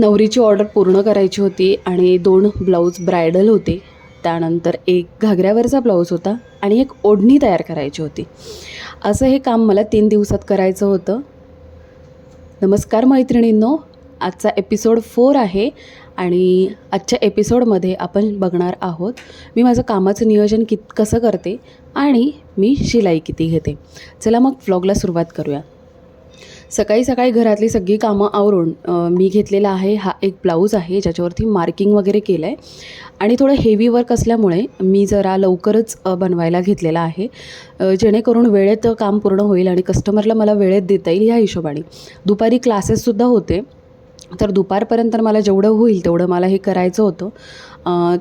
नवरीची order पूर्ण करायची होती आणि दोन ब्लाऊज ब्रायडल होते. त्यानंतर एक घागऱ्यावरचा ब्लाऊज होता आणि एक ओढणी तयार करायची होती. असं हे काम मला तीन दिवसात करायचं होतं. नमस्कार मैत्रिणींनो आजचा एपिसोड फोर आहे आणि आजच्या एपिसोडमध्ये आपण बघणार आहोत मी माझं कामाचं नियोजन कित कसं करते आणि मी शिलाई किती घेते. चला मग व्लॉगला सुरुवात करूया. सकाळी सकाळी घरातली सगळी कामं आवरून मी घेतलेला आहे हा एक ब्लाऊज आहे ज्याच्यावरती मार्किंग वगैरे केलं आहे आणि थोडं हेवी वर्क असल्यामुळे मी जरा लवकरच बनवायला घेतलेला आहे. जेणेकरून वेळेत काम पूर्ण होईल आणि कस्टमरला मला वेळेत देता येईल ह्या हिशोबाने. दुपारी क्लासेससुद्धा होते. तर दुपारपर्यंत मला जेवढं होईल तेवढं मला हे करायचं होतं.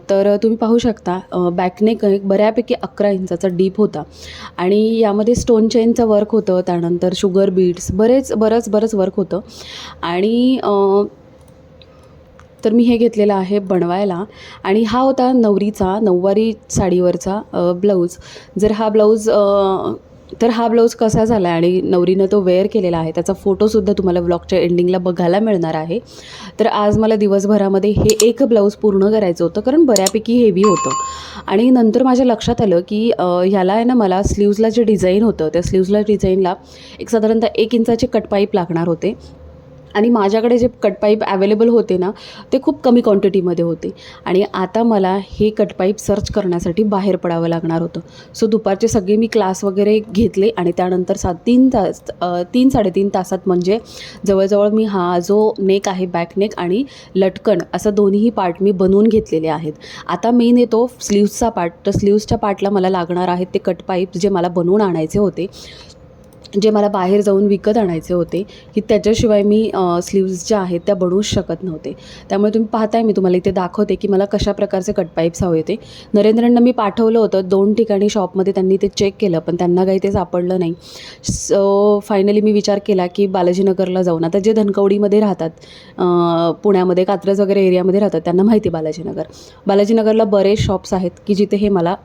तर तुम्ही पाहू शकता बॅकनेक एक बऱ्यापैकी अकरा इंचाचा डीप होता. आणि यामध्ये स्टोन चेनचं वर्क होतं त्यानंतर शुगर बीट्स बरेच बरंच बरंच वर्क होतं. आणि तर मी हे घेतलेलं आहे बनवायला. आणि हा होता नवरीचा नऊवारी साडीवरचा ब्लाऊज जर हा ब्लाऊज तर हा ब्लाऊज कसा झाला आहे आणि नवरीनं तो वेअर केलेला आहे त्याचा फोटोसुद्धा तुम्हाला ब्लॉगच्या एंडिंगला बघायला मिळणार आहे. तर आज मला दिवसभरामध्ये हे एक ब्लाऊज पूर्ण करायचं होतं कारण बऱ्यापैकी हेवी होतं. आणि नंतर माझ्या लक्षात आलं की ह्याला आहे ना मला स्लीव्जला जे डिझाईन होतं त्या स्लीव्जला डिझाईनला एक साधारणतः एक इंचाचे कटपाईप लागणार होते. आणि माझ्याकडे जे कटपाईप अवेलेबल होते ना ते खूप कमी क्वांटिटीमध्ये होते. आणि आता मला हे कटपाईप सर्च करण्यासाठी बाहेर पडावं लागणार होतं. सो दुपारचे सगळे मी क्लास वगैरे घेतले आणि त्यानंतर सात तीन तास तीन साडेतीन तासात म्हणजे जवळजवळ मी हा जो नेक आहे बॅक नेक आणि लटकन असं दोन्हीही पार्ट मी बनवून घेतलेले आहेत. आता मेन येतो स्लीव्सचा पार्ट तर स्लीव्सच्या पार्टला मला लागणार आहेत ते कटपाईप जे मला बनवून आणायचे होते. जे मला बाहेर जाऊन विकत आणायचे होते की त्याच्याशिवाय मी स्लीव्ज ज्या आहेत त्या बनवूच शकत नव्हते. त्यामुळे तुम्ही पाहताय मी तुम्हाला इथे दाखवते की मला कशा प्रकारचे कटपाईप्स हवे होते. नरेंद्रांना मी पाठवलं होतं दोन ठिकाणी शॉपमध्ये त्यांनी ते चेक केलं पण त्यांना काही ते सापडलं नाही. सो फायनली मी विचार केला की बालाजीनगरला जाऊन. आता जे धनकवडीमध्ये राहतात पुण्यामध्ये कात्रज वगैरे एरियामध्ये राहतात त्यांना माहिती आहे बालाजीनगर. बालाजीनगरला बरेच शॉप्स आहेत की जिथे हे मला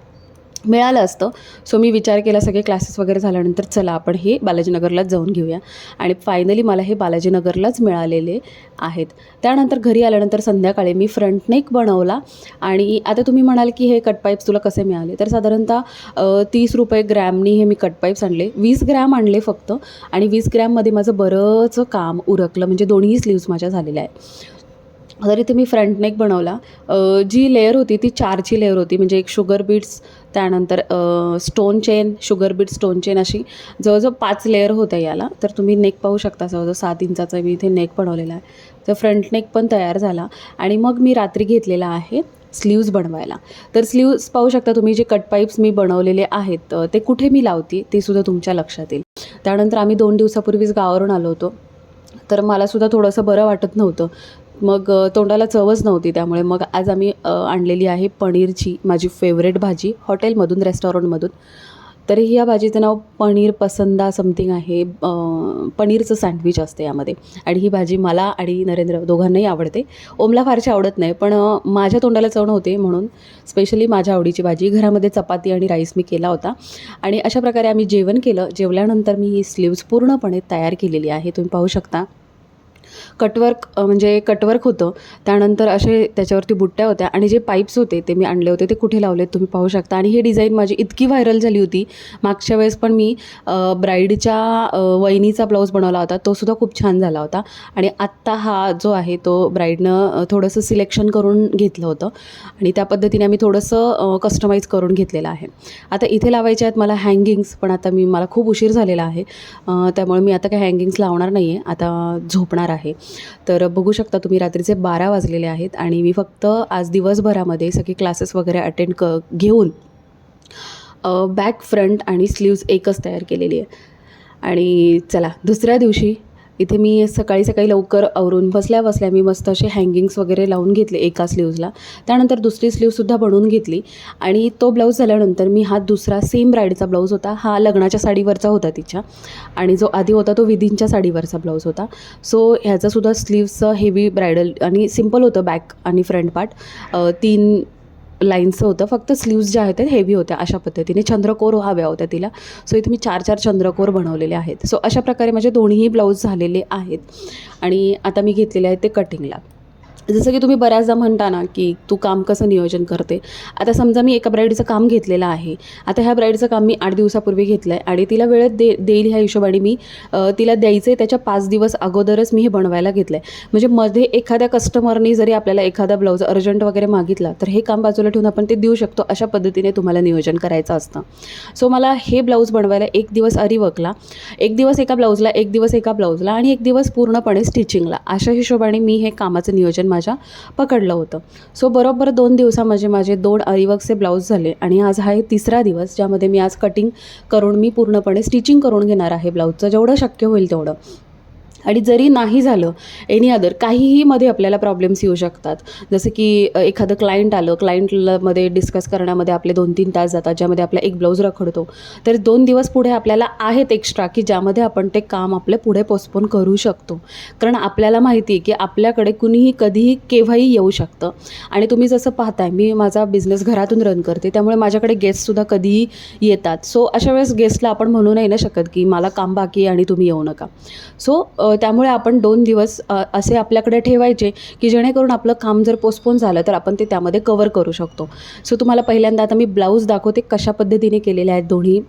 मिळालं असतं. सो मी विचार केला सगळे क्लासेस वगैरे झाल्यानंतर चला आपण हे बालाजीनगरलाच जाऊन घेऊया. आणि फायनली मला हे बालाजीनगरलाच मिळालेले आहेत. त्यानंतर घरी आल्यानंतर संध्याकाळी मी फ्रंट नेक बनवला. आणि आता तुम्ही म्हणाल की हे कट पाईप्स तुला कसे मिळाले? तर साधारणतः तीस रुपये ग्रॅमनी हे मी कट पाईप्स आणले. वीस ग्रॅम आणले फक्त. आणि वीस ग्रॅममध्ये माझं बरंच काम उरकलं. म्हणजे दोन्ही स्लीव्स माझ्या झालेल्या आहेत. तर इथे मी फ्रंट नेक बनवला. जी लेअर होती ती चारची लेअर होती. म्हणजे एक शुगर बीट्स त्यानंतर stone chain sugar beet stone chain अशी जवळजवळ पाच लेअर होत्या याला. तर तुम्ही नेक पाहू शकता जवळजवळ सात इंचाचा मी इथे नेक बनवलेला आहे. तर फ्रंट नेक पण तयार झाला. आणि मग मी रात्री घेतलेला आहे स्लीव्ज बनवायला. तर स्लीव्ज पाहू शकता तुम्ही जे कट पाईप्स मी बनवलेले आहेत ते कुठे मी लावते ते सुद्धा तुमच्या लक्षात येईल. त्यानंतर आम्ही दोन दिवसापूर्वीच गावावरून आलो होतो. तर मलासुद्धा थोडंसं बरं वाटत नव्हतं. मग तोंडाला चवच नव्हती त्यामुळे मग आज आम्ही आणलेली आहे पनीरची माझी फेवरेट भाजी हॉटेलमधून रेस्टॉरंटमधून. तर ह्या भाजीचं नाव पनीर पसंदा समथिंग आहे. पनीरचं सँडविच असते यामध्ये. आणि ही भाजी मला आणि नरेंद्र दोघांनाही आवडते. ओमला फारशी आवडत नाही पण माझ्या तोंडाला चव नव्हते म्हणून स्पेशली माझ्या आवडीची भाजी घरामध्ये चपाती आणि राईस मी केला होता. आणि अशा प्रकारे आम्ही जेवण केलं. जेवल्यानंतर मी ही स्लीव्ज पूर्णपणे तयार केलेली आहे. तुम्ही पाहू शकता. कटवर्क म्हणजे कटवर्क होतं. त्यानंतर असे त्याच्यावरती बुट्ट्या होत्या आणि जे पाईप्स होते ते मी आणले होते ते कुठे लावले तुम्ही पाहू शकता. आणि ही डिझाईन माझी इतकी व्हायरल झाली होती. मागच्या वेळेस पण मी ब्राईडच्या वहिनीचा ब्लाऊज बनवला होता तो सुद्धा खूप छान झाला होता. आणि आत्ता हा जो आहे तो ब्राईडनं थोडंसं सिलेक्शन करून घेतलं होतं. आणि त्या पद्धतीने आम्ही थोडंसं कस्टमाईज करून घेतलेलं आहे. आता इथे लावायचे आहेत मला हँगिंग्स पण आता मी मला खूप उशीर झालेला आहे. त्यामुळे मी आता काही हँगिंग्स लावणार नाही आहे आता झोपणार आहे. तर बघू शकता तुम्ही रात्रीचे बारा वाजलेले आहेत आणि मी फक्त आज दिवसभरामध्ये सगळे क्लासेस वगैरे अटेंड क घेऊन बॅक फ्रंट आणि स्लीव्ज एकच तयार केलेली आहे. आणि चला दुसऱ्या दिवशी इथे मी सकाळी सकाळी लवकर आवरून बसल्या बसल्या मी मस्त असे हँगिंग्स वगैरे लावून घेतले एका स्लीव्जला त्यानंतर दुसरी स्लीवसुद्धा बनवून घेतली. आणि तो ब्लाऊज झाल्यानंतर मी हा दुसरा सेम ब्राईडचा ब्लाऊज होता. हा लग्नाच्या साडीवरचा होता तिच्या. आणि जो आधी होता तो विधींच्या साडीवरचा ब्लाऊज होता. सो ह्याचासुद्धा स्लीव्सचं हेवी ब्रायडल आणि सिंपल होतं बॅक आणि फ्रंट पार्ट तीन लाईन्सचं होतं. फक्त स्लीव्ज ज्या आहेत हेवी होत्या अशा पद्धतीने. चंद्रकोर हव्या होत्या तिला. सो इथे मी चार चार चंद्रकोर बनवलेले आहेत. सो अशा प्रकारे माझे दोन्हीही ब्लाऊज झालेले आहेत. आणि आता मी घेतलेले आहेत ते कटिंगला जसं की तुम्ही बऱ्याचदा म्हणता ना की तू काम कसं नियोजन करते. आता समजा मी एका ब्राईडचं काम घेतलेलं आहे. आता ह्या ब्राईडचं काम मी आठ दिवसापूर्वी घेतलं आहे आणि तिला वेळेत दे देईल ह्या हिशोबाने मी तिला द्यायचं आहे त्याच्या पाच दिवस अगोदरच मी हे बनवायला घेतलं आहे म्हणजे मध्ये एखाद्या कस्टमरनी जरी आपल्याला एखादा ब्लाऊज अर्जंट वगैरे मागितला तर हे काम बाजूला ठेवून आपण ते देऊ शकतो अशा पद्धतीने तुम्हाला नियोजन करायचं असतं. सो मला हे ब्लाऊज बनवायला एक दिवस अरिवकला एक दिवस एका ब्लाऊजला एक दिवस एका ब्लाऊजला आणि एक दिवस पूर्णपणे स्टिचिंगला अशा हिशोबाने मी हे कामाचं नियोजन माझ्या पकडलं होतं. सो बरोबर दोन दिवसामध्ये माझे दोन अरिवर्कचे ब्लाऊज झाले आणि आज हा तिसरा दिवस ज्यामध्ये मी आज कटिंग करून मी पूर्णपणे स्टिचिंग करून घेणार आहे ब्लाऊजचं जेवढं शक्य होईल तेवढं. आणि जरी नाही झालं एनी अदर काहीही मध्ये आपल्याला प्रॉब्लेम्स येऊ शकतात. जसं की एखादं क्लायंट आलं क्लायंटमध्ये डिस्कस करण्यामध्ये आपले दोन तीन तास जातात ज्यामध्ये आपला एक ब्लाऊज रखडतो. तर दोन दिवस पुढे आपल्याला आहेत एक्स्ट्रा की ज्यामध्ये आपण ते काम आपलं पुढे पोस्टपोन करू शकतो. कारण आपल्याला माहिती आहे की आपल्याकडे कुणीही कधीही केव्हाही येऊ शकतं. आणि तुम्ही जसं पाहताय मी माझा बिझनेस घरातून रन करते त्यामुळे माझ्याकडे गेस्टसुद्धा कधीही येतात. सो अशा वेळेस गेस्टला आपण म्हणू नाही ना शकत की मला काम बाकी आहे आणि तुम्ही येऊ नका. सो त्यामुळे आपण दोन दिवस असे आपल्याकडे ठेवायचे की जेणेकरून आपलं काम जर पोस्टपोन झालं तर आपण ते त्यामध्ये कवर करू शकतो. सो तुम्हाला पहिल्यांदा आता मी ब्लाऊज दाखवते कशा पद्धतीने केलेले आहेत दोन्ही.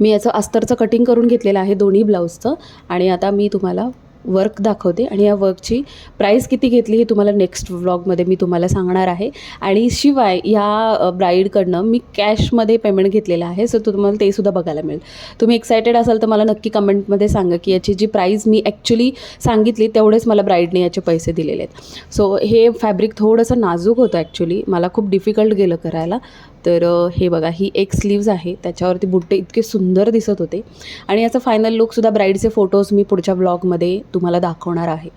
मी याचं अस्तरचं कटिंग करून घेतलेलं आहे दोन्ही ब्लाऊजचं आणि आता मी तुम्हाला वर्क दाखवते आणि या वर्कची प्राईस किती घेतली हे तुम्हाला नेक्स्ट व्लॉगमध्ये मी तुम्हाला सांगणार आहे. आणि शिवाय या ब्राईडकडनं मी कॅशमध्ये पेमेंट घेतलेलं आहे सो तुम्हाला ते सुद्धा बघायला मिळेल. तुम्ही एक्सायटेड असाल तर मला नक्की कमेंटमध्ये सांगा की याची जी प्राईस मी ॲक्च्युली सांगितली तेवढेच मला ब्राईडने याचे पैसे दिलेले आहेत. सो हे फॅब्रिक थोडंसं नाजूक होतं ॲक्च्युली मला खूप डिफिकल्ट गेलं करायला. तर हे बघा ही एक स्लीव्ज आहे. त्याच्यावरती बुट्टे इतके सुंदर दिसत होते. आणि याचा फायनल लुकसुद्धा ब्राईडचे फोटोज मी पुढच्या ब्लॉगमध्ये तुम्हाला दाखवणार आहे.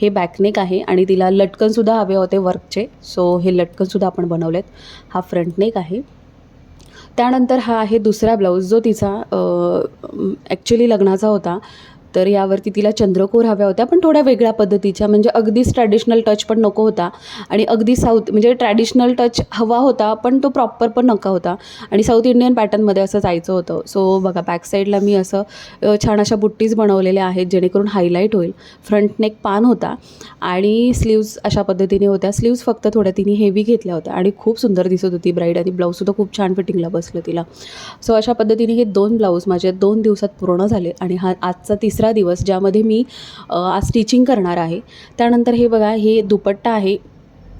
हे बॅकनेक आहे आणि तिला लटकनसुद्धा हवे होते वर्कचे सो हे लटकनसुद्धा आपण बनवलेत. हा फ्रंट नेक आहे. त्यानंतर हा आहे दुसरा ब्लाऊज जो तिचा ॲक्च्युली लग्नाचा होता. तर यावरती तिला चंद्रकोर हव्या होत्या पण थोड्या वेगळ्या पद्धतीच्या. म्हणजे अगदीच ट्रॅडिशनल टच पण नको होता आणि अगदी साऊथ म्हणजे ट्रॅडिशनल टच हवा होता पण तो प्रॉपर पण नका होता. आणि साऊथ इंडियन पॅटर्नमध्ये असं जायचं होतं. सो बघा बॅक साईडला मी असं छान अशा बुट्टीज बनवलेल्या आहेत जेणेकरून हायलाईट होईल. फ्रंट नेक पान होता आणि स्लीव्ज अशा पद्धतीने होत्या. स्लीव्ज फक्त थोड्या तिने हेवी घेतल्या होत्या आणि खूप सुंदर दिसत होती ब्राईड आणि ब्लाऊजसुद्धा खूप छान फिटिंगला बसलं तिला. सो अशा पद्धतीने हे दोन ब्लाऊज माझे दोन दिवसात पूर्ण झाले आणि हा आजचा तिसरा दिवस ज्यामध्ये मी आज स्टिचिंग करणार आहे. त्यानंतर हे बघा हे दुपट्टा आहे.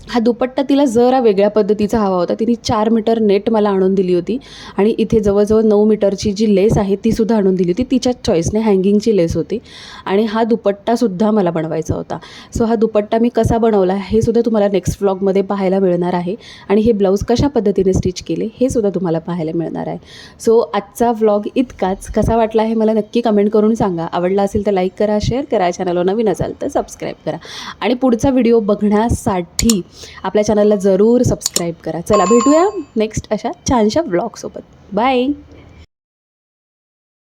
हा दुपट्टा तिला जरा वेगळ्या पद्धतीचा हवा होता. तिने चार मीटर नेट मला आणून दिली होती. आणि इथे जवळजवळ नऊ मीटरची जी लेस आहे ती सुद्धा आणून दिली होती. तिच्या चॉईसने हँगिंगची लेस होती. आणि हा दुपट्टासुद्धा मला बनवायचा होता. सो हा दुपट्टा मी कसा बनवला हे सुद्धा तुम्हाला नेक्स्ट व्लॉगमध्ये पाहायला मिळणार आहे. आणि हे ब्लाऊज कशा पद्धतीने स्टिच केले हे सुद्धा तुम्हाला पाहायला मिळणार आहे. सो आजचा व्लॉग इतकाच. कसा वाटला हे मला नक्की कमेंट करून सांगा. आवडला असेल तर लाईक करा शेअर करा. चॅनलवर नवीन असाल तर सबस्क्राईब करा. आणि पुढचा व्हिडिओ बघण्यासाठी आपल्या चॅनलला जरूर सबस्क्राईब करा. चला भेटूया नेक्स्ट अशा छानशा व्लॉगसोबत बाय